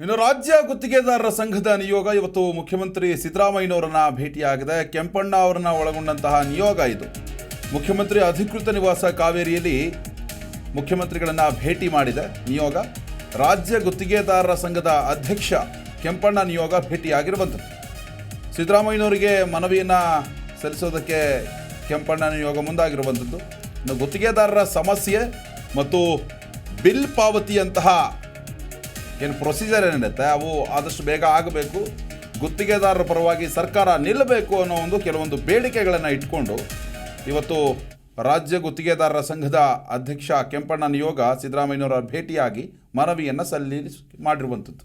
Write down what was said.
ಇನ್ನು ರಾಜ್ಯ ಗುತ್ತಿಗೆದಾರರ ಸಂಘದ ನಿಯೋಗ ಇವತ್ತು ಮುಖ್ಯಮಂತ್ರಿ ಸಿದ್ದರಾಮಯ್ಯನವರನ್ನ ಭೇಟಿಯಾಗಿದೆ. ಕೆಂಪಣ್ಣ ಅವರನ್ನ ಒಳಗೊಂಡಂತಹ ನಿಯೋಗ ಇದು. ಮುಖ್ಯಮಂತ್ರಿ ಅಧಿಕೃತ ನಿವಾಸ ಕಾವೇರಿಯಲ್ಲಿ ಮುಖ್ಯಮಂತ್ರಿಗಳನ್ನ ಭೇಟಿ ಮಾಡಿದೆ. ನಿಯೋಗ, ರಾಜ್ಯ ಗುತ್ತಿಗೆದಾರರ ಸಂಘದ ಅಧ್ಯಕ್ಷ ಕೆಂಪಣ್ಣ ನಿಯೋಗ ಭೇಟಿಯಾಗಿರುವಂಥದ್ದು. ಸಿದ್ದರಾಮಯ್ಯನವರಿಗೆ ಮನವಿಯನ್ನು ಸಲ್ಲಿಸೋದಕ್ಕೆ ಕೆಂಪಣ್ಣ ನಿಯೋಗ ಮುಂದಾಗಿರುವಂಥದ್ದು. ಇನ್ನು ಗುತ್ತಿಗೆದಾರರ ಸಮಸ್ಯೆ ಮತ್ತು ಬಿಲ್ ಪಾವತಿಯಂತಹ ಏನು ಪ್ರೊಸೀಜರ್ ಏನಿರುತ್ತೆ, ಅವು ಆದಷ್ಟು ಬೇಗ ಆಗಬೇಕು. ಗುತ್ತಿಗೆದಾರರ ಪರವಾಗಿ ಸರ್ಕಾರ ನಿಲ್ಲಬೇಕು ಅನ್ನೋ ಒಂದು ಕೆಲವೊಂದು ಬೇಡಿಕೆಗಳನ್ನು ಇಟ್ಕೊಂಡು, ಇವತ್ತು ರಾಜ್ಯ ಗುತ್ತಿಗೆದಾರರ ಸಂಘದ ಅಧ್ಯಕ್ಷ ಕೆಂಪಣ್ಣ ನಿಯೋಗ ಸಿದ್ದರಾಮಯ್ಯನವರ ಭೇಟಿಯಾಗಿ ಮನವಿಯನ್ನು ಸಲ್ಲಿಸಿ, ಮಾಡಿರುವಂಥದ್ದು.